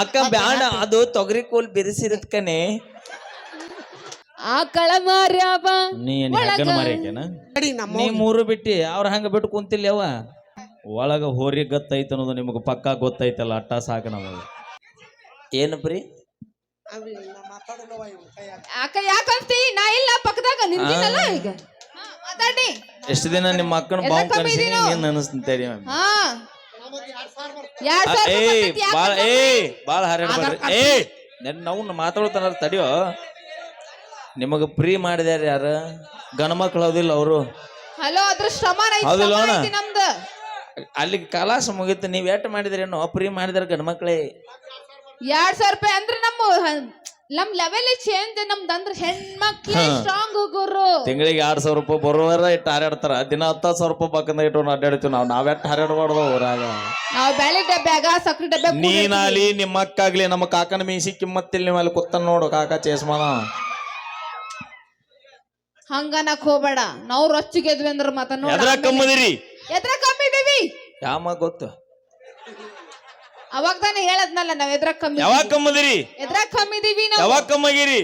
ಅಕ್ಕ ಬ್ಯಾಡ ಅದು ತೊಗರಿ ಕೋಲ್ ಬಿರಿಸಿರತ್ ಕಣೆ. ಆಕಳ ಮಾರ್ಯಾವ ನೀ ಏನ್ ಹೆಗ್ಗನ ಮಾರ್ಯಾಕೇನ? ನಡಿ ನಮ್ಮ ನೀ ಮೂರು ಬಿಟ್ಟಿ ಅವ್ರ ಹಂಗ ಬಿಟ್ಟು ಕುಂತಿಲ್ಲ ಅವ? ಒಳಗ ಹೋರಿ ಗತ್ತೈತ ಅನ್ನೋದು ನಿಮಗೆ ಪಕ್ಕಾ ಗೊತ್ತೈತಲ್ಲ ಅಟ್ಟ ಸಾಕ ನಮಗೆ. ಏನು ಪ್ರಿ? ಅವಿ, ನಾ ಯಾಕಂತಿ ಇಲ್ಲ ಪಕ್ಕದಾಗ ನಿಂತಿನಲ್ಲ ಈಗ? ಹಾ, ಮಾತಾಡಿ ಎಷ್ಟು ದಿನ ನಿಮ್ಮ ಅಕ್ಕನ ಬಾವು ಕಳಿಸಿ? ನೀನ್ ಅನಿಸ್ತೇರಿ ಹಾ. ಏ ಬಾಳ? ಏ ಬಾಳ ಹರಡ್ಬೇಡ್ರಿ ಏ ನೆನ್ ನಾವು ಮಾತಾಡ್ತಾನ ತಡಿಯೋ. ನಿಮಗ ಫ್ರೀ ಮಾಡಿದ್ಯಾರ ಯಾರ? ಗಣ ಮಕ್ಳು ಹೌದಿಲ್ಲ ಅವರು. ಹಲೋ ಅದ್ರ ಶ್ರಮ ಹೌದಿಲ್ಲ ಅಣ್ಣ? ನಮ್ದು. ಅಲ್ಲಿಗೆ ಕಲಾಸ ಮುಗೀತು ನೀವ್ ಎಟ್ ಮಾಡಿದ್ರೇನೋ ಫ್ರೀ ಮಾಡಿದಾರ ಗಣ ಮಕ್ಳೇ. ಎರಡ್ ಸಾವಿರ ರೂಪಾಯಿ ಅಂದ್ರೆ ನಮ್ಮ ನಮ್ ಲೆವೆಲ್ ಚೇಂಜ್ ನಮ್ದು ಅಂದ್ರೆ ಹೆಣ್ಮಕ್ಳು ಸ್ಟ್ರಾಂಗ್ ಗುರು. ತಿಂಗಳಿಗೆ ಎರಡ್ ಸಾವಿರ ರೂಪಾಯಿ ಬರುವಾರ ಇಟ್ಟು ಹಾರಾಡ್ತಾರ. ದಿನ ಹತ್ತು ಸಾವಿರ ರೂಪಾಯಿ ಪಕ್ಕದ ಇಟ್ಟು ಅಡ್ಡಾಡ್ತೀವಿ. ನಾವು ನಾವೆಟ್ ಹಾರಾಡ್ಬಾರ್ದು ಊರಾಗ. ನಾವ್ ಬೆಳೆ ಡಬ್ಬ್ಯಾಗ ಸಕ್ರೆ ಡಬ್ಬೆ ನೀನಾಲಿ ನಿಮ್ಮ ಅಕ್ಕಾಗ್ಲಿ ನಮ್ಮ ಕಾಕನ ಮೀಸಿ ಕಿಮ್ಮತ್ತಿಲ್ ನೀವು ಅಲ್ಲಿ ಕುತ್ತನ್ ನೋಡು ಕಾಕ ಚೇಸ್ಮಾನ. ಹಂಗನಕ್ ಹೋಗ್ಬೇಡ. ನಾವು ರೊಚ್ಚಿಗೆದ್ವಿ ಅಂದ್ರೆ ಮತ್ತ ನೋಡ ಎದ್ರ ಕಮ್ಮದಿರಿ. ಎದ್ರ ಕಮ್ಮಿ ಇದೀವಿ ಯಾಮ ಗೊತ್ತು? ಅವಾಗ ತಾನೇ ಹೇಳದ್ನಲ್ಲ ನಾವ್ ಎದ್ರ ಕಮ್ಮಿ ಯಾವಾಗ ಕಮ್ಮದಿರಿ? ಎದ್ರ ಕಮ್ಮಿದೀವಿ ನಾವು? ಯಾವಾಗ ಕಮ್ಮಗಿರಿ?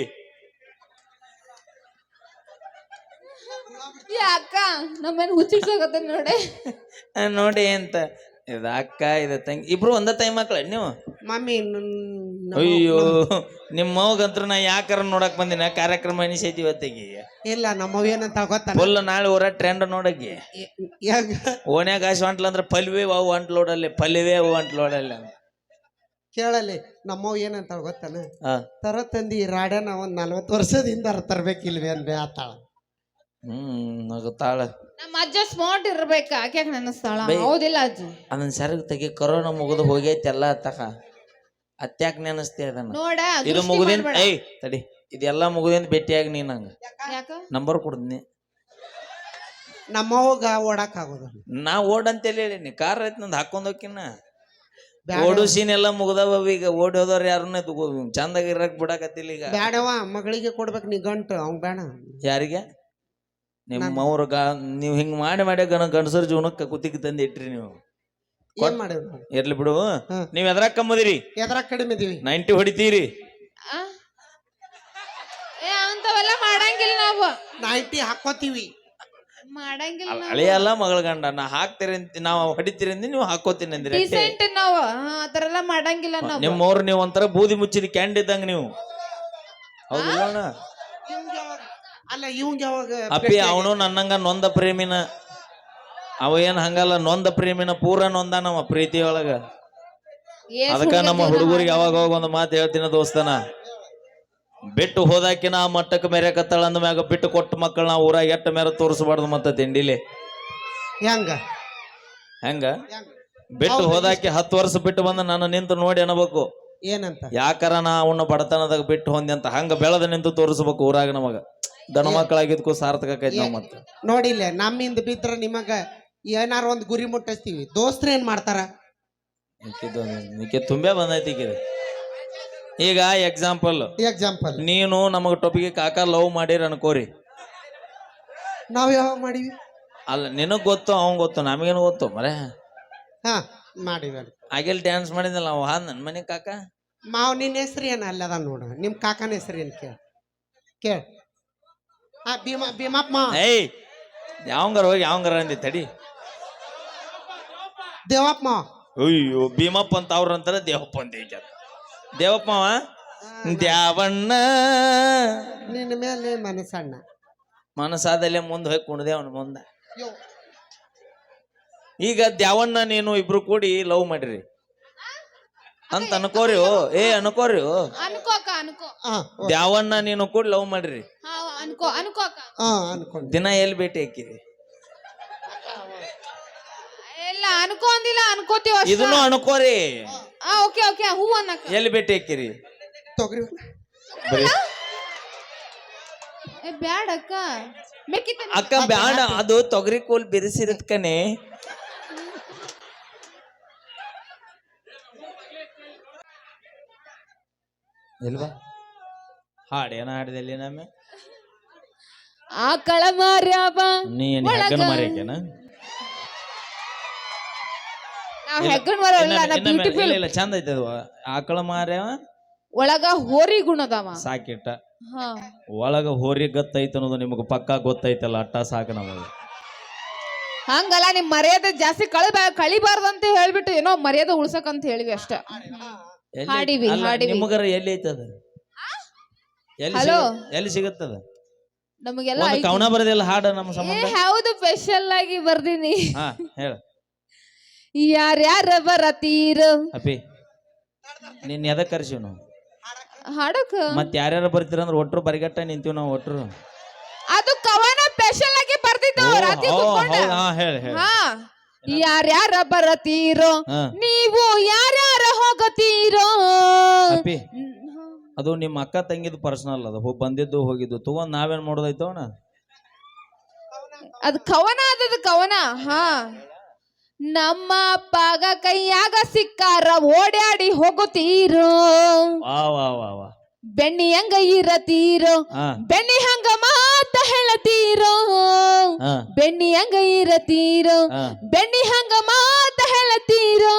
ಅಕ್ಕ ನಮ್ಮೇನ್ ಹುಚ್ಚಿಡ್ಸೋಕತ್ತ ನೋಡಿ. ಆ, ನೋಡಿ ಅಂತ ಇದು ಅಕ್ಕ ಇದು ತಂಗಿ ಇಬ್ರು ಒಂದ ತಾಯಿ ಮಕ್ಳ ನೀವು? ಮಮ್ಮಿ ಅಯ್ಯೋ ನಿಮ್ಮ ಮಗಂತ್ರ ನಾ ಯಾಕಾರ ನೋಡಕ್ ಬಂದಿನ? ಕಾರ್ಯಕ್ರಮ ಎನಿಸೈತಿ ಇವತ್ತಿಗೆ? ಇಲ್ಲ ನಮ್ಮವ್ ಏನಂತ ಗೊತ್ತಲ್ಲ. ಫುಲ್ ನಾಳೆ ಊರ ಟ್ರೆಂಡ್ ನೋಡಕ್ಕೆ. ಯಾಕ? ಓಣ್ಯಾಗ ಆಶ್ ಹೊಂಟ್ಲ ಅಂದ್ರೆ ಪಲ್ವೇ ಅವು ಅಂಟ್ಲೋಡಲ್ಲಿ ಪಲ್ವೇ ಅವು ಅಂಟ್ಲೋಡಲ್ಲಿ ಕೇಳಲಿ ನಮ್ಮವ್ ಏನಂತ ಗೊತ್ತಾನ? ತರ ತಂದಿ ರಾಡ್ಯಾನ ಒಂದ್ ನಲ್ವತ್ತು ವರ್ಷದಿಂದ ತರ್ಬೇಕಿಲ್ವೇ ಅನ್ಬೇ ಆತಾಳ. ಹ್ಮ್ ನಗುತ್ತಾಳ. ನಮ್ಮ ಅಜ್ಜ ಸ್ಮಾರ್ಟ್ ಇರ್ಬೇಕ ಆಕೆ ನೆನಸ್ತಾಳ? ಬೈ. ಹೌದಿಲ್ಲ ಅಜ್ಜಿ? ಅದನ್ನ ಸೆರಗ್ ತೆಗಿ ಕೊರೋನಾ ಮುಗಿದು ಹೋಗೈತಿ ಎಲ್ಲ ತಕ ಅತ್ಯಾಕ್ ನೆನಸ್ತಿ ಅದನ್ನ? ನೋಡ ಇದು ದೃಷ್ಟಿ ಮುಗಿದಿನ್ ಮಾಡ್ಬೇಡ. ಏಯ್ ತಡಿ. ಇದೆಲ್ಲ ಮುಗಿದಿಂದ ಭೇಟಿಯಾಗಿ ನೀ ನಂಗ ಯಾಕ? ನಂಬರ್ ಕೊಡ್ತೀನಿ. ಗಾ ಓಡಾಕ್ ಆಗೋದು. ನಾ ಓಡ್ ಅಂತ ಹೇಳಿ ಕಾರ್ ಐತ್ ನಂದು ಹಾಕೊಂಡ್ ಹೋಕಿನ. ಓಡು ಸೀನ್ ಎಲ್ಲ ಮುಗ್ದಾವ ಈಗ ಓಡಿ ಹೋದವ್ರು ಯಾರನ್ನ ಚಂದಾಗ ಇರಕ್ ಬಿಡಾಕತ್ತಿಲ್ಲ ಈಗ. ಬ್ಯಾಡವ ಮಗಳಿಗೆ ಕೊಡ್ಬೇಕು ನೀ ಗಂಟು ಅವ್ನ್ ಬೇಡ ಯಾರಿಗೆ? ನಿಮ್ಮ ಅವ್ರ ನೀವ್ ನೀವು ಹಿಂಗ್ ಮಾಡಿ ಮಾಡಿ ಗಣ ಗಂಡಸರ ಜೀವನಕ್ಕೆ ಕುತ್ತಿಗೆ ತಂದು ಇಟ್ರಿ ನೀವು. ಏನ್ ಇರ್ಲಿ ಬಿಡು. ನೀವ್ ಎದ್ರಾಗ ಕಮ್ಮದಿರಿ ಎದ್ರಾಗ ಕಡಿಮೆ ಇದೀವಿ? ನೈಂಟಿ ಹೊಡಿತೀರಿ. ಆ? ಏ ಅಂತವೆಲ್ಲ ಮಾಡಂಗಿಲ್ಲ ನಾವು. ನೈಂಟಿ ಹಾಕೋತೀವಿ ಮಾಡಂಗಿಲ್ಲ ಅಳಿಯಲ್ಲ ಮಗಳ ಗಂಡ ನಾ ಹಾಕ್ತೀರಿ ಅಂತ ನಾವು ಹೊಡಿತೀರಿ ಅಂದಿ ನೀವು ಹಾಕೋತೀನಿ ಅಂದ್ರಿ. ಡಿಸೆಂಟ್ ನಾವು. ಆತರ ಎಲ್ಲ ಮಾಡಂಗಿಲ್ಲ ನಾವು. ನಿಮ್ಮವ್ರು ನೀವು ಒಂಥರ ಬೂದಿ ಮುಚ್ಚಿದ ಕ್ಯಾಂಡ್ ಇದ್ದಂಗ ನೀವು. ಹೌದಿಲ್ಲ ಅಣ್ಣ? ಅಲ್ಲ ಇವಂಗ್ ಯಾವಾಗ ಅಪ್ಪಿ ಅವನು ನನ್ನಂಗ ನೊಂದ ಪ್ರೇಮಿನ. ಅವ ಏನ್ ಹಂಗಲ್ಲ ನೊಂದ ಪ್ರೇಮಿನ ಪೂರ ನೊಂದ ನಮ್ಮ ಪ್ರೀತಿಯೊಳಗ. ಏಸ್ ಅದಕ್ಕ ನಮ್ಮ ಜೀವನ ಹುಡುಗರಿಗೆ ಯಾವಾಗ ಹೋಗ ಒಂದು ಮಾತು ಹೇಳ್ತೀನಿ ದೋಸ್ತನ. ಬಿಟ್ಟು ಹೋದಾಕಿನ ಆ ಮಟ್ಟಕ್ಕೆ ಮೆರೆಕತ್ತಾಳ ಅಂದ ಮ್ಯಾಗ ಬಿಟ್ಟು ಕೊಟ್ಟ ಮಕ್ಕಳನ್ನ ಊರಾಗ ಎಟ್ಟ ಮೇರೆ ತೋರಿಸ್ಬಾರ್ದು ಮತ್ತೆ ತಿಂಡಿಲಿ? ಹೆಂಗ? ಹೆಂಗ? ಬಿಟ್ಟು ಹೋದಾಕಿ ಹತ್ತು ವರ್ಷ ಬಿಟ್ಟು ಬಂದ ನಾನು ನಿಂತು ನೋಡಿ ಅನ್ಬೇಕು. ಏನಂತ? ಯಾಕಾರ ನಾ ಅವನ್ನ ಬಡತನದಾಗ ಬಿಟ್ಟು ಹೊಂದಿ ಅಂತ ಹಂಗ ಬೆಳೆದ ನಿಂತು ತೋರಿಸ್ಬೇಕು ಊರಾಗ ನಮಗ? ದನ ಮಕ್ಕಳಾಗಿದ್ಕು ಸಾರ್ಥಕ ಆಕೈತಿ ಮತ್ತೆ ಮತ್ತ. ನೋಡಿಲ್ಲ ನಮ್ಮಿಂದ ಬಿದ್ರ ನಿಮಗ ಏನಾರ ಒಂದ್ ಗುರಿ ಮುಟ್ಟಿಸ್ತೀವಿ. ದೋಸ್ತ್ರ ಏನ್ ಮಾಡ್ತಾರ? ನಿಕ್ಕೆ ತುಂಬೇ ಬಂದೈತಿ ಈಕಿದು. ಈಗ ಎಕ್ಸಾಂಪಲ್ ಎಕ್ಸಾಂಪಲ್ ನೀನು ನಮಗ ಟೊಪಿಗೆ ಕಾಕ ಲವ್ ಮಾಡಿರ ಅನ್ಕೋರಿ. ನಾವ್ ಯಾವಾಗ ಮಾಡಿವಿ? ಅಲ್ಲ ನಿನಗ್ ಗೊತ್ತು ಅವಂಗ್ ಗೊತ್ತು ನಮಗೇನು ಗೊತ್ತು ಮರೆ? ಹಾ ಮಾಡಿವಿ ಆಗಿಲ್ ಡ್ಯಾನ್ಸ್ ಮಾಡಿದ್ನಲ್ಲ ಅವ ನನ್ ಮನೆ ಕಾಕ? ಮಾವ್ ನಿನ್ನ ಹೆಸರು ಏನ ಅಲ್ಲದ ನೋಡ ನಿಮ್ ಕಾಕನ ಹೆಸರು ಏನ್ ಕೇಳ. ಕೇಳ. ಆ ಭೀಮಾ ಭೀಮಪ್ಪ. ಮಾವ ಏಯ್ ಯಾವಂಗಾರ ಹೋಗಿ ಯಾವಂಗಾರ ಅಂದಿ ತಡಿ. ದೇವಪ್ಪ. ಮಾವ ಅಯ್ಯೋ ಭೀಮಪ್ಪ ಅಂತ ಅವ್ರ ಅಂತಾರ ದೇವಪ್ಪ ಅಂತ ಈಗ ದೇವಪ್ಪ ಅವ ದ್ಯಾವಣ್ಣ. ನಿನ್ನ ಮೇಲೆ ಮನಸ್ಸಣ್ಣ. ಮನಸಾದಲ್ಲೇ ಮುಂದೆ ಹೋಗಿ ಕುಣ್ದೆ ಅವನ ಮುಂದೆ. ಈಗ ದ್ಯಾವಣ್ಣ ನೀನು ಇಬ್ರು ಕೂಡಿ ಲವ್ ಮಾಡ್ರಿ. ಅಂತ ಅನ್ಕೋರಿ ಓ, ಏ ಅನ್ಕೋರಿ. ಅನ್ಕೋಕ ಅನ್ಕೋ. ದ್ಯಾವಣ್ಣ ನೀನು ಕೂಡಿ ಲವ್ ಮಾಡ್ರಿ. ಅನ್ಕೋ ಅನ್ಕೋಕ ಅನ್ಕೊಂಡೆ. ದಿನ ಎಲ್ಲಿ ಭೇಟಿ ಹಾಕಿರಿ? ಎಲ್ಲ ಅನ್ಕೋ ಅಂದಿಲ್ಲ ಅನ್ಕೋತೀವ ಇದನ್ನು ಅನ್ಕೋರಿ. ಓಕೆ ಓಕೆ ಹೂ ಅನ್ನಕ ಎಲ್ಲಿ ಭೇಟಿ ಹಾಕಿರಿ? ತೊಗರಿ ಬರೀ ಏ ಬ್ಯಾಡ ಅಕ್ಕ. ಮೆಕ್ಕಿತ ಅಕ್ಕ ಬ್ಯಾಡ. ಅದು ತೊಗರಿ ಕೋಲ್ ಬಿರಿಸಿರತ್ ಕಣೆ. ಇಲ್ವಾ? ಹಾಡೇನ ಹಾಡಿದಲ್ಲಿ ನಮ್ಮ ಆಕಳ ಮಾರ್ಯಾವ ನೀ ಏನ್ ಒಳಗ. ಹೆಗ್ಗನ ಮಾರ್ಯಾಕೇನ ಹೆಗ್ಗಣ ಮರ ಅಲ್ಲ ನಾ ಬ್ಯೂಟಿಫುಲ್ ಇಲ್ಲ ಚಂದ ಐತೆ ಅದು. ಆಕಳ ಮಾರ್ಯ ಒಳಗ ಹೋರಿ ಗುಣದವ ಸಾಕಿಟ್ಟ. ಹಾ. ಒಳಗ ಹೋರಿ ಗೊತ್ತೈತೆ ಅನ್ನೋದು ನಿಮಗೆ ಪಕ್ಕಾ ಗೊತ್ತೈತಲ್ಲ ಅಟ್ಟ ಸಾಕು ನಮಗೆ. ಹಂಗಲ್ಲ ನಿಮ್ ಮರ್ಯಾದೆ ಜಾಸ್ತಿ ಕಳಿಬ ಕಳಿಬಾರ್ದು ಅಂತ ಹೇಳ್ಬಿಟ್ಟು ಏನೋ ಮರ್ಯಾದೆ ಉಳ್ಸಕ್ ಅಂತ ಹೇಳಿವಿ ಅಷ್ಟ. ಹಾಡಿವಿ, ಹಾಡಿವಿ. ನಿಮಗರ ಎಲ್ಲಿ ಐತದ ಎಲ್ಲಿ Hello? ಎಲ್ಲಿ ಸಿಗತ್ತದ? ನಮಗೆಲ್ಲ ಒಂದು ಐತಿ. ಕವನ ಬರದಿಲ್ಲ ಹಾಡು ನಮ್ಮ ಏ ಸಂಬಂಧ? ಹೌದು ಸ್ಪೆಷಲ್ ಆಗಿ ಬರ್ದಿನಿ. ಹಾ ಹೇಳ. ಯಾರ್ಯಾರ ಬರತೀರ ಅಪ್ಪಿ ನಿನ್ನ ಎದಕ್ ಕರ್ಸಿವ್ ನಾವು? ಹಾಡಕ್ ಮತ್ ಯಾರ್ಯಾರ ಬರ್ತೀರ ಅಂದ್ರೆ ಒಟ್ರು ಬರಿಗಟ್ಟ ನಿಂತೀವಿ ನಾವು ಒಟ್ರು. ಅದು ಕವನ ಸ್ಪೆಷಲ್ ಆಗಿ ಬರ್ದಿದ್ದು ಓ, ರಾತ್ರಿ ಓ, ಕುತ್ಕೊಂಡ. ಹೌದ್, ಹಾ ಹೇಳಿ ಹೇಳಿ. ಹಾ. ಯಾರ್ಯಾರ ಬರತೀರೋ ಹಾ. ನೀವು ಯಾರ್ಯಾರ ಹೋಗತೀರೋ? ಅಪ್ಪಿ ಅದು ನಿಮ್ಮ ಅಕ್ಕ ತಂಗಿದ್ ಪರ್ಸನಲ್ ಅದು. ಹೋಗಿ ಬಂದಿದ್ದು ಹೋಗಿದ್ದು. ತಗೊಂಡ್ ನಾವೇನ್ ಮಾಡೋದೈತವನ ಅದು ಕವನ ಅದದು ಕವನ ಹಾ. ನಮ್ಮ ಅಪ್ಪಗ ಕೈಯಾಗ ಸಿಕ್ಕಾರ ಓಡಾಡಿ ಹೋಗುತ್ತೀರು. ವಾ ವಾ ವಾ ವಾ. ಬೆಣ್ಣಿ ಹಂಗ ಇರತೀರೋ ಹಾ. ಬೆಣ್ಣಿ ಹಂಗ ಮಾತ ಹೇಳತೀರೋ. ಹಾ. ಬೆಣ್ಣಿ ಹಂಗ ಇರತೀರೋ ಹಾ. ಬೆಣ್ಣಿ ಹಂಗ ಮಾತ ಹೇಳತೀರೋ.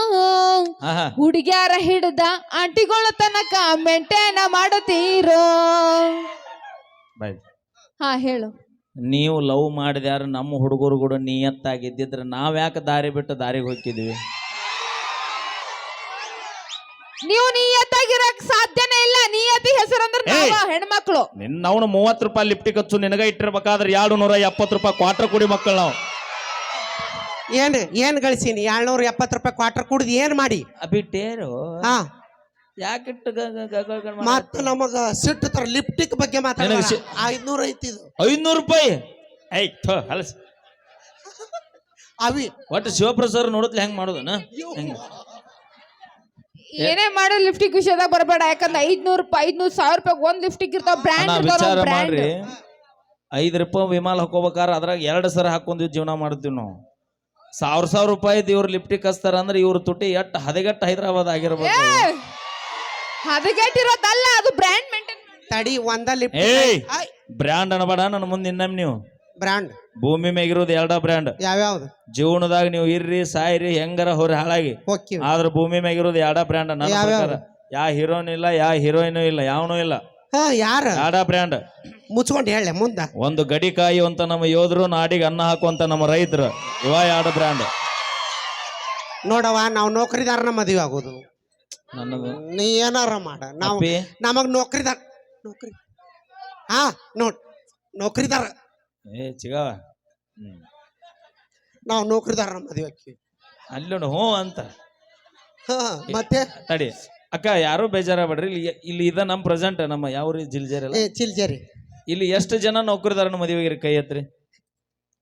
ಹಾ ಹಾ. ಹುಡುಗ್ಯಾರ ಹಿಡ್ದ ಆಂಟಿಗಳ ತನಕ ಮೆಂಟೇನ ಮಾಡುತ್ತೀರೋ. ಬಾಯ್ ಹಾ ಹೇಳು. ನೀವು ಲವ್ ಮಾಡಿದ್ಯಾರ ನಮ್ಮ ಹುಡುಗರು ಕೂಡ ನಿಯತ್ತಾಗಿದ್ದಿದ್ರೆ ನಾವ್ ಯಾಕೆ ದಾರಿ ಬಿಟ್ಟು ದಾರಿಗೆ ಹೋಗ್ತಿದ್ವಿ? ನೀವು ನಿಯತ್ತಾಗಿರಕ್ ಸಾಧ್ಯನೇ ಇಲ್ಲ. ನಿಯತಿ ಹೆಸರಂದ್ರೆ ನಾವ ಹೆಣ್ಮಕ್ಳು. ನಿನ್ನ ಅವನು ಮೂವತ್ತು ರೂಪಾಯಿ ಲಿಫ್ಟಿಗೆ ಹಚ್ಚು ನಿನಗ ಇಟ್ಟಿರ್ಬೇಕಾದ್ರೆ ಎರಡು ನೂರ ಎಪ್ಪತ್ತು ರೂಪಾಯಿ ಕ್ವಾರ್ಟರ್ ಕುಡಿ ಮಕ್ಕಳು ನಾವು. ಏನು ಏನು ಗಳಿಸೀನಿ ಏಳ್ನೂರ ಎಪ್ಪತ್ತು ರೂಪಾಯಿ ಕ್ವಾರ್ಟರ್ ಕುಡಿದ್ ಏನು ಮಾಡಿ? ಬಿಟ್ಟೇರು ಹಾ. ಯಾಕಿಟ್ಟು ಮತ್ತ ನಮಗ ಸಿಟ್ಟು ತರ ಲಿಪ್ಟಿಕ್ ಬಗ್ಗೆ ಮಾತಾಡ ನಿನಗೆ ಸಿ- ಐದ್ನೂರ ಐತಿ ಇದು ಐದ್ನೂರು ರೂಪಾಯಿ? ಐ ಥೋ ಹಲಸ್. ಅವಿ. ಒಟ್ಟು ಶಿವಪ್ರಸಾದ್ ನೋಡಿದ್ಲಿ ಹೆಂಗ್ ಮಾಡೋದನ? ಹೆಂಗ್? ಏನೇ ಮಾಡೋ ಲಿಫ್ಟಿಗ್ ವಿಷಯದಾಗ ಬರಬೇಡ. ಯಾಕಂದ್ರೆ ಐದ್ನೂರು ರೂಪಾಯಿ ಐದ್ನೂರು ಸಾವಿರ ರೂಪಾಯಿ ಒಂದ್ ಲಿಫ್ಟಿಗ್ ಇರ್ತಾವ. ಅಣ್ಣ ಬ್ರ್ಯಾಂಡ್ ವಿಚಾರ ಬ್ರ್ಯಾಂಡ್ ಮಾಡ್ರಿ. ಐದ್ ರೂಪಾಯಿ ವಿಮಾಲ್ ಹಾಕೋಬೇಕಾರ ಅದ್ರಾಗ ಎರಡು ಸರ ಹಾಕೊಂಡ್ ಜೀವನ ಮಾಡ್ತೀವಿ ನಾವು. ಸಾವಿರ ಸಾವಿರ ರೂಪಾಯಿ ಇವ್ರು ಲಿಪ್ಟಿಕ್ ಹಚ್ತಾರ ಅಂದ್ರೆ ಇವ್ರ ತುಟಿ ಎಟ್ಟು ಹದಗೆಟ್ಟ ಹೈದರಾಬಾದ್ ಆಗಿರ್ಬೇಕು ಹದಗೆಟ್ಟಿರೋದಲ್ಲ ಅದು ಬ್ರ್ಯಾಂಡ್ ಮೇಂಟೈನ್ ತಡಿ ಒಂದ ಲಿಫ್ಟ್ ಏಯ್ ಬ್ರ್ಯಾಂಡ್ ಅನ್ಬೇಡ ನನ್ನ ಮುಂದೆ ಇನ್ನೊಮ್ಮೆ ನೀವು. ಬ್ರ್ಯಾಂಡ್ ಭೂಮಿ ಮೇಗಿರೋದು ಎರಡ ಬ್ರ್ಯಾಂಡ್ ಯಾವ್ಯಾವ್ದು? ಜೀವನದಾಗ ನೀವು ಇರ್ರಿ ಸಾಯ್ರಿ ಹೆಂಗಾರ ಹೊರ ಹಾಳಾಗಿ. ಹೋಕ್ಕಿವಿ. ಆದ್ರ ಭೂಮಿ ಮೇಗಿರೋದು ಎರಡ ಬ್ರ್ಯಾಂಡ್ ನನ್ನ ಯಾವ್ಯಾವ್ದು? ಪ್ರಕಾರ. ಯಾ ಹೀರೋನ್ ಇಲ್ಲ ಯಾ ಹೀರೋಯಿನ್ ಇಲ್ಲ ಯಾವನು ಇಲ್ಲ. ಹಾ ಯಾರ? ಎರಡ ಬ್ರ್ಯಾಂಡ್ ಮುಚ್ಕೊಂಡು ಹೇಳ ಮುಂದ. ಒಂದು ಗಡಿ ಅಂತ ನಮ್ಮ ಯೋಧರು ನಾಡಿಗೆ ಅನ್ನ ಹಾಕುವಂತ ನಮ್ಮ ರೈತರು. ಇವ ಎರಡು ಬ್ರ್ಯಾಂಡ್ ನೋಡವ ನಾವು ನೌಕರಿದಾರನ ಮದುವೆ ಆಗೋದು. ನನ್ನದು. ನೀ ಏನಾರ ಮಾಡ. ನಾವು ಅಪ್ಪಿ. ನಮಗ್ ನೌಕರಿದಾರ. ನೌಕರಿ. ಹಾ ನೋಡ್. ನೌಕರಿದಾರ. ಏ ಚಿಗವ ಹ್ಮ್. ನಾವು ನಮ್ಮ ಮದುವೆ ಆಕಿ. ಅಲ್ಲಿ ನೋಡು ಹ್ಞೂ ಅಂತ. ಹಾ ಮತ್ತೆ? ತಡಿ. ಅಕ್ಕ ಯಾರು ಬೇಜಾರಾಗ್ಬೇಡ್ರಿ. ಇಲ್ಲಿ ಇಲ್ಲಿ ಇದ ನಮ್ಮ ಪ್ರೆಸೆಂಟ್ ನಮ್ಮ ಯಾವ ರೀ ಏ ಚಿಲ್ಜರಿ ಇಲ್ಲಿ ಎಷ್ಟು ಜನ ನೌಕರಿದಾರನ ಮದುವೆಗಿರಿ ಕೈ ಎತ್ರಿ?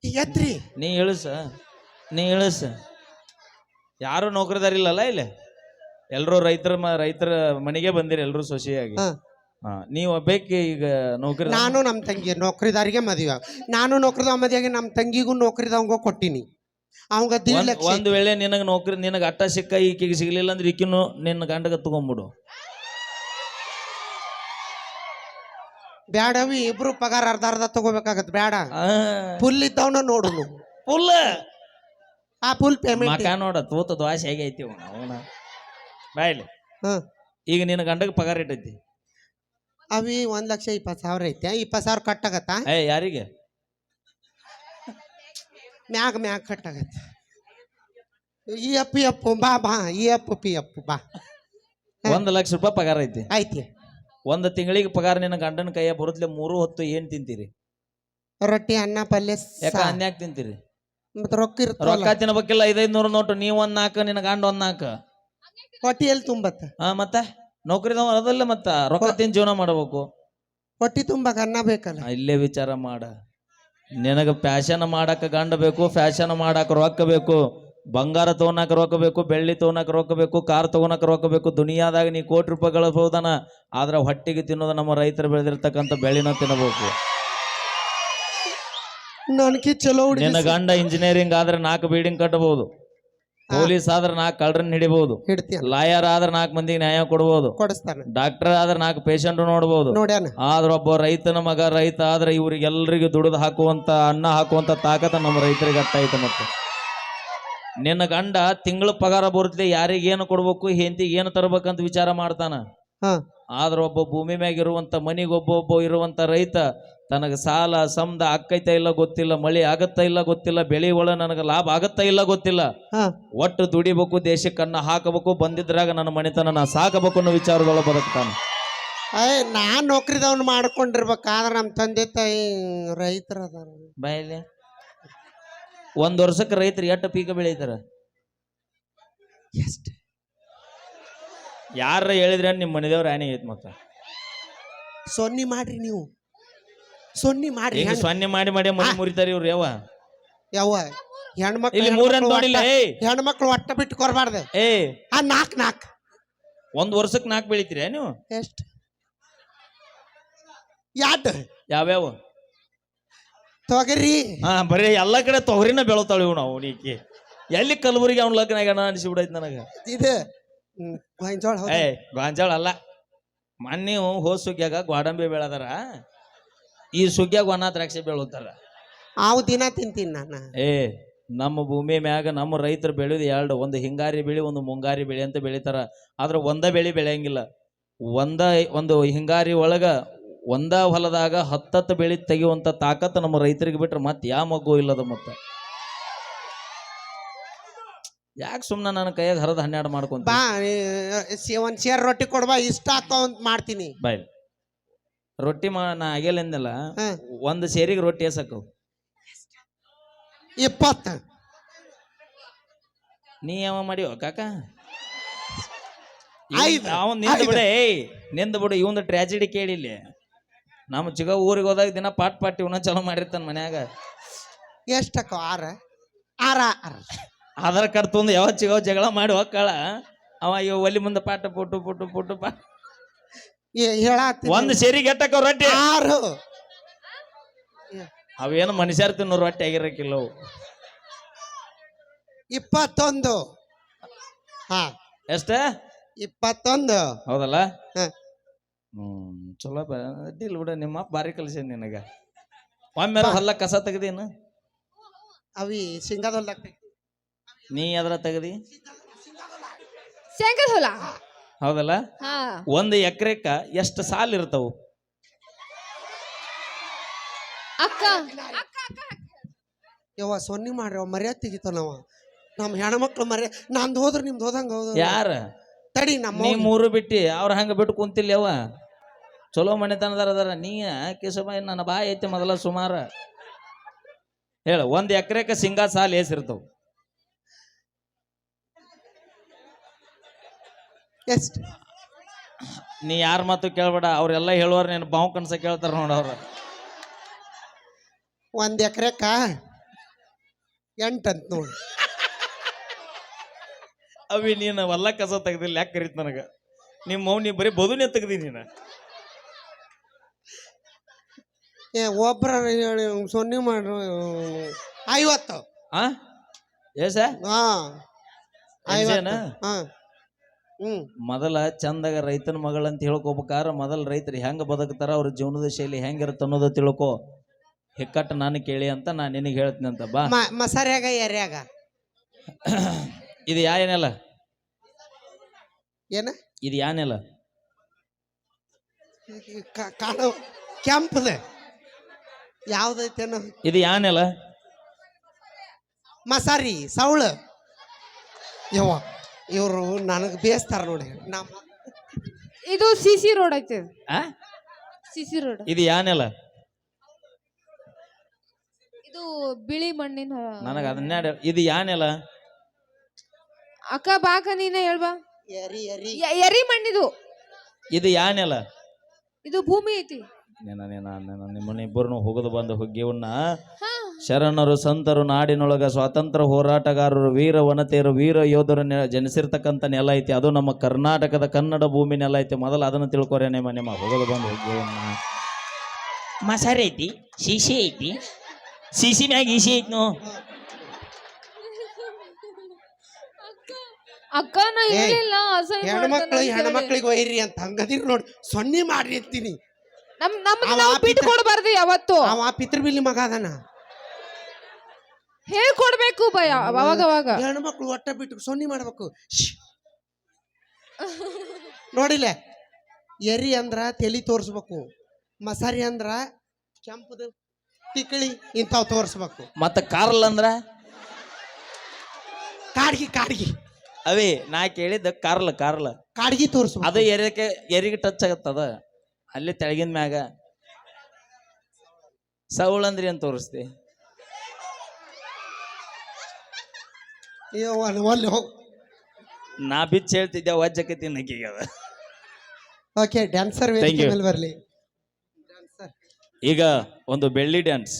ಎತ್ರಿ? ನೀ ಇಳಿಸ. ನೀ ಇಳಿಸ. ಯಾರು ನೌಕರಿದಾರ ಇಲ್ಲಲ್ಲ ಇಲ್ಲಿ? ಎಲ್ಲರೂ ರೈತರ ಮ ರೈತರ ಮನೆಗೆ ಬಂದಿರಿ ಎಲ್ಲರೂ ಸೊಸೆಯಾಗಿ. ಹಾ. ಹಾ ನೀವು ಈಗ ನೌಕರಿ ನಾನು ನಮ್ಮ ತಂಗಿ ನೌಕರಿದಾರಿಗೆ ಮದುವೆ ನಾನು ನೌಕರಿದಾವ ಮದುವೆಗೆ ನಮ್ಮ ತಂಗಿಗೂ ನೌಕರಿದವಂಗ ಕೊಟ್ಟಿನಿ. ಅವಂಗ ದೀಡ್ ಒಂದ್- ಲಕ್ಷ ಒಂದ್ ವೇಳೆ ನಿನಗ ನೌಕರಿ ನಿನಗ ಅಟ್ಟ ಸಿಕ್ಕ ಈಕೆಗೆ ಸಿಗ್ಲಿಲ್ಲ ಅಂದ್ರೆ ಈಕಿನ್ನು ನಿನ್ನ ಗಂಡಗ ತಗೊಂಡ್ಬಿಡು ಬ್ಯಾಡವಿ ಇಬ್ರು ಪಗಾರ ಅರ್ಧ ಅರ್ಧ ತಗೋಬೇಕಾಗತ್ ಬ್ಯಾಡ. ಫುಲ್ ಇದ್ದವನ ನೋಡು ನೀವು. ಫುಲ್ ಆ ಫುಲ್ ಪೇಮೆಂಟ್ ಮಕ ನೋಡ ತೂತ ದ್ವಾಸೆ ಹೇಗೈತಿ ಐತಿ ಅವನ. ಬಾಯ್ಲಿ. ಹಾ. ಈಗ ನಿನ್ನ ಗಂಡಗ ಪಗಾರ ಇಟ್ಟೈತಿ ಅವಿ ಒಂದ್ ಲಕ್ಷ ಇಪ್ಪತ್ತು ಸಾವಿರ ಐತೆ. ಇಪ್ಪತ್ತು ಸಾವಿರ ಕಟ್ಟಾಗತ್ತ? ಏ ಯಾರಿಗೆ? ಮ್ಯಾಗ ಮ್ಯಾಗ ಕಟ್ಟಾಗತ್ತ. ಈ ಅಪ್ಪು ಈ ಅಪ್ಪು ಬಾ ಬಾ ಈ ಅಪ್ಪು ಪಿ ಅಪ್ಪು ಬಾ. ಒಂದ್ ಲಕ್ಷ ರೂಪಾಯಿ ಪಗಾರ ಐತಿ? ಐತಿ. ಒಂದ್ ತಿಂಗಳಿಗೆ ಪಗಾರ ನಿನ್ನ ಗಂಡನ ಕೈಯ ಬರುತ್ತಲೆ ಮೂರು ಹೊತ್ತು ಏನ್ ತಿಂತೀರಿ? ರೊಟ್ಟಿ ಅನ್ನ ಪಲ್ಯ ಯಾಕ ಅನ್ಯಾಕ್ ತಿಂತೀರಿ? ಮತ್ತೆ ರೊಕ್ಕ ಇರ್ತಲ್ಲ ರೊಕ್ಕ ತಿನ್ಬೇಕಿಲ್ಲ ಐದೈದ್ ನೂರು ನೋಟು ನೀವ್ ಒಂದ್ ನಾಲ್ಕು ನಿನ್ನ ಗಂಡ ಒಂದ್ ನಾಲ್ಕು ಹೊಟ್ಟಿ ಎಲ್ಲಿ ತುಂಬತ್ತ. ಹಾ ಮತ್ತ? ನೌಕರಿದವ ಅದಲ್ಲ ಮತ್ತ? ರೊಕ್ಕ ತಿನ್ ಜೀವನ ಮಾಡಬೇಕು. ಹೊಟ್ಟಿ ತುಂಬಕ್ ಅನ್ನ ಬೇಕಲ್ಲ. ಆ, ಇಲ್ಲೇ ವಿಚಾರ ಮಾಡ. ನಿನಗ ಫ್ಯಾಷನ್ ಮಾಡಾಕ ಗಂಡ ಬೇಕು ಫ್ಯಾಷನ್ ಮಾಡಾಕ ರೊಕ್ಕ ಬೇಕು. ಬಂಗಾರ ತಗೊಳಕ ರೊಕ್ಕ ಬೇಕು ಬೆಳ್ಳಿ ತಗೊಳಕ ರೊಕ್ಕ ಬೇಕು ಕಾರ್ ತಗೊಳಕ ರೊಕ್ಕ ಬೇಕು. ದುನಿಯಾದಾಗ ನೀ ಕೋಟಿ ರೂಪಾಯಿ ಗಳಿಸ್ಬೋದನ ಆದ್ರೆ ಹೊಟ್ಟಿಗೆ ತಿನ್ನೋದು ನಮ್ಮ ರೈತರು ಬೆಳೆದಿರ್ತಕ್ಕಂಥ ಬೆಳಿನ ತಿನ್ನಬೇಕು. ನನಗೆ ಚಲೋ ಹುಡುಗಿ ನಿನ್ನ ಗಂಡ ಇಂಜಿನಿಯರಿಂಗ್ ಆದ್ರೆ ನಾಲ್ಕು ಬಿಲ್ಡಿಂಗ್ ಕಟ್ಟಬಹುದು. ಪೊಲೀಸ್ ಆದ್ರೆ ನಾಲ್ಕು ಕಳ್ಳರನ್ನ ಹಿಡಿಬಹುದು ಲಾಯರ್ ಆದ್ರೆ ನಾಲ್ಕು ಮಂದಿಗೆ ನ್ಯಾಯ ಕೊಡಬಹುದು ಕೊಡಿಸ್ತಾನ. ಡಾಕ್ಟರ್ ಆದ್ರೆ ನಾಲ್ಕು ಪೇಷಂಟ್ ನೋಡಬಹುದು ನೋಡ್ಯಾನ. ಆದ್ರ ಒಬ್ಬ ರೈತನ ಮಗ ರೈತ ಆದ್ರೆ ಇವ್ರಿಗೆಲ್ಲರಿಗೂ ದುಡಿದು ಹಾಕುವಂತ ಅನ್ನ ಹಾಕುವಂತ ತಾಕತ್ತ ನಮ್ಮ ರೈತರಿಗೆ ಅಟ್ಟಾಯ್ತು ಮತ್ತೆ. ನಿನ್ನ ಗಂಡ ತಿಂಗಳ ಪಗಾರ ಬರುತ್ತೆ ಯಾರಿಗೇನು ಕೊಡ್ಬೇಕು ಹೆಂಡತಿಗೆ ಏನು ತರ್ಬೇಕಂತ ವಿಚಾರ ಮಾಡ್ತಾನ? ಹಾ. ಆದ್ರ ಒಬ್ಬ ಭೂಮಿ ಮ್ಯಾಗ ಇರುವಂತ ಮನಿಗೆ ಒಬ್ಬೊಬ್ಬ ಒಬ್ಬ ಇರುವಂತ ರೈತ ತನಗೆ ಸಾಲ ಸಮದ ಆಕ್ಕೈತ ಇಲ್ಲ ಗೊತ್ತಿಲ್ಲ ಮಳಿ ಆಗತ್ತ ಇಲ್ಲ ಗೊತ್ತಿಲ್ಲ ಬೆಳಿ ಒಳ ನನಗೆ ಲಾಭ ಆಗತ್ತ ಇಲ್ಲ ಗೊತ್ತಿಲ್ಲ. ಹಾ. ಒಟ್ಟು ದುಡಿಬೇಕು ದೇಶಕ್ಕೆ ಅನ್ನ ಹಾಕಬೇಕು ಬಂದಿದ್ರಾಗ ನನ್ನ ಮನೆತನ ನಾ ಸಾಕಬೇಕು ಅನ್ನೋ ವಿಚಾರದೊಳಗೆ ಬದುಕ್ತಾನೆ. ಅಯ್ಯ ನಾನ್ ನೌಕರಿದವ್ನ ಮಾಡ್ಕೊಂಡಿರ್ಬೇಕಾದ್ರ ನಮ್ಮ ತಂದೆ ತಾಯಿ ರೈತರ ಅದಾರ. ಬಾಯಲ್ಲಿ ಒಂದ್ ವರ್ಷಕ್ಕೆ ರೈತರು ಎಷ್ಟು ಪೀಕ ಬೆಳೀತಾರ? ಎಷ್ಟು? ಯಾರ ಹೇಳಿದ್ರೆ ನಿಮ್ಮ ಮನೆದೇವ್ರ ಆನೆ ಐತ್ ಮತ್ತ? ಸೊನ್ನಿ ಮಾಡ್ರಿ ನೀವು. ಸೊನ್ನಿ ಮಾಡ್ರಿ ಈಗ ಹೆಣ್- ಸೊನ್ನೆ ಮಾಡಿ ಮಾಡಿ ಮನೆ ಮುರಿತಾರ ಇವ್ರು ಯಾವ ಯವ್ವ ಹೆಣ್ಮಕ್ಳು ಇಲ್ಲಿ ಮೂರನ್ನ ನೋಡಿಲ್ಲ ಏ ಹೆಣ್ಮಕ್ಳು ಒಟ್ಟ ಬಿಟ್ಟು ಕೊರಬಾರ್ದು ಏ! ಆ ನಾಕ್ ನಾಕ್. ಒಂದ್ ವರ್ಷಕ್ಕೆ ನಾಲ್ಕು ಬೆಳಿತೀರ ನೀವು? ಎಷ್ಟ್? ಯಾಟ್ ಯಾವ್ಯಾವ? ತೊಗರಿ. ಹಾ ಬರೀ ಎಲ್ಲಾ ಕಡೆ ತೊಗರಿನ ಬೆಳತಾಳ ಇವ್ ನಾವು ನೀಕಿ ಎಲ್ಲಿ ಕಲಬುರಗಿ ಅವ್ನ ಲಗ್ನ ಆಗ್ಯಾನ ಅನಿಸ್ಬಿಡೈತಿ ನನಗ. ಇದು ಗೊಂಜಾಳ? ಏ ಗಾಂಜಾಳ ಅಲ್ಲ. ಮೊನ್ನೆ ಹೋ ಸುಗ್ಗ್ಯಾಗ ಗೋಡಂಬಿ ಬೆಳದಾರ. ಈ ಸುಗ್ಗ್ಯಾಗ ಒಣ ದ್ರಾಕ್ಷಿ ಬೆಳತಾರ ಅವು ದಿನ ತಿಂತೀನಿ ನಾನು. ಏ ನಮ್ಮ ಭೂಮಿ ಮ್ಯಾಗ ನಮ್ಮ ರೈತರು ಬೆಳೆದು ಎರಡು ಒಂದು ಹಿಂಗಾರಿ ಬೆಳಿ ಒಂದು ಮುಂಗಾರಿ ಬೆಳಿ ಅಂತ ಬೆಳಿತಾರ. ಆದ್ರೆ ಒಂದ ಬೆಳಿ ಬೆಳೆಯಂಗಿಲ್ಲ. ಒಂದ ಒಂದು ಹಿಂಗಾರಿ ಒಳಗ ಒಂದ ಹೊಲದಾಗ ಹತ್ತತ್ತು ಬೆಳಿ ತೆಗೆಯುವಂತ ತಾಕತ್ತು ನಮ್ಮ ರೈತರಿಗೆ ಬಿಟ್ರೆ ಮತ್ತೆ ಯಾವ ಮಗು ಇಲ್ಲದ ಮತ್ತ? ಯಾಕೆ ಸುಮ್ಮನೆ ನನ್ನ ಕೈಯಾಗ ಹರದ ಹನ್ನೆರಡು ಮಾಡ್ಕೊಂತ? ಬಾ ಏ, ಒಂದ್ ಸೇರ್ ರೊಟ್ಟಿ ಕೊಡ್ಬಾ ಇಷ್ಟ ಹಾಕೋ ಅಂತ ಮಾಡ್ತೀನಿ. ಬಾಯ್ ರೊಟ್ಟಿ ಮಾ ನಾ ಆಗಿಲ್ಲ ಎಂದಲ್ಲ ಒಂದು ಸೇರಿಗೆ ರೊಟ್ಟಿ ಎಸಕ್ಕವು ಇಪ್ಪತ್ತು. ನೀ ಯಾವ ಮಾಡಿವ ಕಾಕ? ಐದು. ಅವನ್ನಿಂದ ಐದು. ಬಿಡ ಏಯ್ನಿಂದ ಬಿಡು ಇವಂದ ಟ್ರ್ಯಾಜಿಡಿ ಕೇಳಿಲ್ಲ ನಮ್ಮ ಚಿಗ ಊರಿಗೆ ಹೋದಾಗ ದಿನ ಪಾಟ್ ಪಾಟಿ ಇವನ ಚಲೋ ಮಾಡಿರ್ತಾನ ಮನ್ಯಾಗ. ಎಷ್ಟು ಹಾಕೋ ಆರ? ಆರ ಆರ. ಆಧಾರ್ ಕಾರ್ಡ್ ತೊಂದು ಯಾವ ಚಿಗೋ ಜಗಳ ಮಾಡಿ ಹೋಗ್ಕಳ. ಅವ ಇವ ಒಲಿ ಮುಂದೆ ಪಾಟ ಪುಟ್ಟು ಪುಟ್ಟು ಪುಟ್ಟು ಪಾ ಹೇಳತ್ತೀನಿ. ಒಂದು ಸೇರಿ ಎಟ್ಟಕ್ಕ ರೊಟ್ಟಿ. ಆರು. ಅವೇನು ಮನುಷ್ಯರ್ ತಿನ್ನೋ ರೊಟ್ಟಿ ಆಗಿರಕ್ಕಿಲ್ಲ ಇಪ್ಪತ್ತೊಂದು. ಹಾ. ಎಷ್ಟ? ಇಪ್ಪತ್ತೊಂದು. ಹೌದಲ್ಲ. ಹ್ಮ್ ಚಲೋ ಅಡ್ಡಿಲ್ಲ ಬಿಡ ನಿಮ್ಮ ಬಾರಿ ಕಲ್ಸ್ಯಾನ ನಿನಗ. ಒಮ್ಮೆ ಹೊಲ್ಲ ಕಸ ತೆಗ್ದೇನು? ಅವಿ ಶೇಂಗಾದೊಲ್ದಾಗ ನೀ ಅದ್ರ ತೆಗದಿ? ಹೊಲ. ಹೌದಲ್ಲ? ಹಾ. ಒಂದು ಎಕರೆಕ ಎಷ್ಟು ಸಾಲ್ ಇರ್ತಾವು? ಅಕ್ಕ. ಯವ್ವ ಸೊನ್ನಿ ಮಾಡ್ರಿ ಅವ ಮರ್ಯಾದೆ ತೆಗಿತಾವ ನಾವ ನಮ್ಮ ಹೆಣ್ಮಕ್ಳು ಮರ್ಯಾ ನಂದು ಹೋದ್ರ ನಿಮ್ದು ಹೋದಂಗ ಹೌದು. ಯಾರ? ತಡಿ ನಮ್ಮ ನೀ ಮೂರು ಬಿಟ್ಟಿ ಅವ್ರ ಹಂಗ ಬಿಟ್ಟು ಕುಂತಿಲ್ಲ ಅವ ಚಲೋ ಮನೆತನದಾರ ಅದಾರ. ನೀ ಕಿಸಬಾಯಿ ನನ್ನ ಬಾಯಿ ಐತಿ ಮೊದಲ ಸುಮಾರ. ಹೇಳ ಒಂದ್ ಎಕರೆಕ ಸಿಂಗಾ ಸಾಲ್ ಏಸಿರ್ತಾವ ಎಷ್ಟು ನೀ ಯಾರ ಮಾತು ಕೇಳ್ಬೇಡ ಅವ್ರೆಲ್ಲ ಹೇಳುವಾರ ನೀನು ಬಾವು ಕನ್ಸ ಕೇಳ್ತಾರ ನೋಡವ್ರು ಒಂದು ಒಂದ್ ಎಂಟು ಅಂತ ನೋಡಿ. ಅವಿ ನೀನು ಅವೆಲ್ಲ ಕಸ ತೆಗ್ದಿಲ್ಲ ಯಾಕೆ ಕರೀತ್ ನನಗ? ನಿಮ್ಮ ಮೌ ನೀ ಬರೀ ಬದುನೇ ತೆಗ್ದಿ ನೀನು. ಏ ಒಬ್ರ ಹೇಳಿ ಸೊನ್ನೆ ಮಾಡ್ರು ಐವತ್ತು. ಆ? ಸರ್ ಹಾ. ಹಾಂ ಐವತ್ತು. ಹಾ. ಮೊದಲ ಚಂದಾಗ ರೈತನ ಮಗಳಂತ ಹೇಳ್ಕೊಬೇಕಾರ ಮೊದಲ ರೈತರು ಹೆಂಗ ಬದುಕ್ತಾರ ಅವ್ರ ಜೀವನದ ಶೈಲಿ ಹೆಂಗಿರುತ್ತೆ ಅನ್ನೋದು ತಿಳ್ಕೊ. ಹೆಕ್ಕಟ್ಟ ನಾನು ಕೇಳಿ ಅಂತ ನಾನು ನಿನಗೆ ಹೇಳ್ತೀನಿ ಅಂತ ಬಾ. ಮಸಾರಿ ಮಸಾರ್ಯಾಗ ಎರ್ಯಾಗ ಇದು ಯಾ ಏನೆಲ್ಲ ಏನ? ಇದು ಯಾನೆಲ್ಲ ಕಾಡು ಕೆಂಪದ. ಯಾವ್ದೈತೇನೋ. ಇದು ಯಾನೆಲ್ಲ ಮಸಾರಿ ಸೌಳು. ಯವ್ವ. ಇವರು ನನಗೆ ಬೇಸ್ತಾರ ನೋಡಿ. ನಮ್ಮ ಇದು ಸಿ ಸಿ ರೋಡ್ ಐತೆ. ಆ? ಸಿ ಸಿ ರೋಡ್ ಇದು ಯಾನೆಲ್ಲ ಇದು ಬಿಳಿ ಮಣ್ಣಿನ ಹೊಲ. ನನಗೆ ಅದನ್ನೇ ಇದು ಯಾನೆಲ್ಲ ಅಕ್ಕ ಬಾಕ ನೀನೇ ಹೇಳ್ಬಾ. ಎರಿ ಎರಿ. ಎರಿ ಮಣ್ಣಿದು. ಇದು ಯಾನೆಲ್ಲ ಇದು ಭೂಮಿ ಐತಿ. ನಿನ್ನ ನಿಮ್ಮನ್ನಿಬ್ಬರನ್ನು ಹೋಗದು ಬಂದು ಹುಗ್ಗಿವನ್ನ ಹಾ. ಶರಣರು ಸಂತರು ನಾಡಿನೊಳಗ ಸ್ವಾತಂತ್ರ್ಯ ಹೋರಾಟಗಾರರು ವೀರ ವನತೆಯರು ವೀರ ಯೋಧರು ನೆ- ಜನಿಸಿರ್ತಕ್ಕಂಥ ನೆಲ ಐತಿ. ಅದು ನಮ್ಮ ಕರ್ನಾಟಕದ ಕನ್ನಡ ಭೂಮಿ ನೆಲ ಐತಿ. ಮೊದಲು ಅದನ್ನು ತಿಳ್ಕೊರೆ ನಿಮ್ಮ ನಿಮ್ಮ ಹೋಗದು ಬಂದು ಹುಗ್ಗಿವನ್ನ ಮಸಾರಿ ಐತಿ ಶಿಶಿ ಐತಿ. ಶಿಶಿ ಮ್ಯಾಗ ಈಸಿ ಐತಿ ನೋ ಅಕ್ಕ ನಾ ಇರಲಿಲ್ಲ ಹೆಣ್ಮಕ್ಳು. ಹೆಣ್ಮಕ್ಳಿಗೆ ಒಯ್ರಿ ಅಂತ ಹಂಗದಿರ್ ನೋಡಿ. ಸೊನ್ನೆ ಮಾಡ್ರಿ ಅಂತೀನಿ. ನಮ್ ನಮ್ಗೆ ನಾವು ಪಿತ- ಬಿಟ್ಟು ಕೊಡಬಾರ್ದು ಯಾವತ್ತು. ಅವ ಪಿತೃಬಿಲಿ ಮಗ ಅದಾನ. ಹೇಳ್ಕೊಡ್ಬೇಕು ಭಯ ಅವಾಗ ಅವಾಗ. ಹೆಣ್ಮಕ್ಳು ಒಟ್ಟ ಬಿಟ್ಟು ಸೊನ್ನಿ ಮಾಡ್ಬೇಕು. ಶ್ಶ್. ನೋಡಿಲ್ಲ ಎರಿ ಅಂದ್ರ ತೆಲಿ ತೋರಿಸ್ಬೇಕು. ಮಸಾರಿ ಅಂದ್ರ ಕೆಂಪದ ತಿಕ್ಕಳಿ ಇಂಥವ್ ತೋರಿಸ್ಬೇಕು. ಮತ್ತ ಕಾರ್ಲ್ ಅಂದ್ರ? ಕಾಡ್ಗಿ ಕಾಡ್ಗಿ. ಅವೇ ನಾ ಕೇಳಿದ್ದ ಕಾರ್ಲ್ ಕಾರ್ಲ್. ಕಾಡ್ಗಿ ತೋರಿಸ್ಬೇಕು. ಅದು ಎರಿಗೆ ಎರಿಗೆ ಟಚ್ ಆಗತ್ತದ? ಅಲ್ಲಿ ತೆಳಗಿನ ಮ್ಯಾಗ. ಸೌಳ್ ಅಂದ್ರಿ ಅಂತ ತೋರಿಸ್ತಿ ನಾ ಬಿಚ್ಚ ಹೇಳ್ತಿದ್ದೆ ವಜ್ಜಕತಿ ನಕ್ಕಿಗೆ ಅದ. Okay dancer Thank you. ಮೇಲೆ ಬರಲಿ. ಈಗ ಒಂದು ಬೆಳ್ಳಿ ಡ್ಯಾನ್ಸ್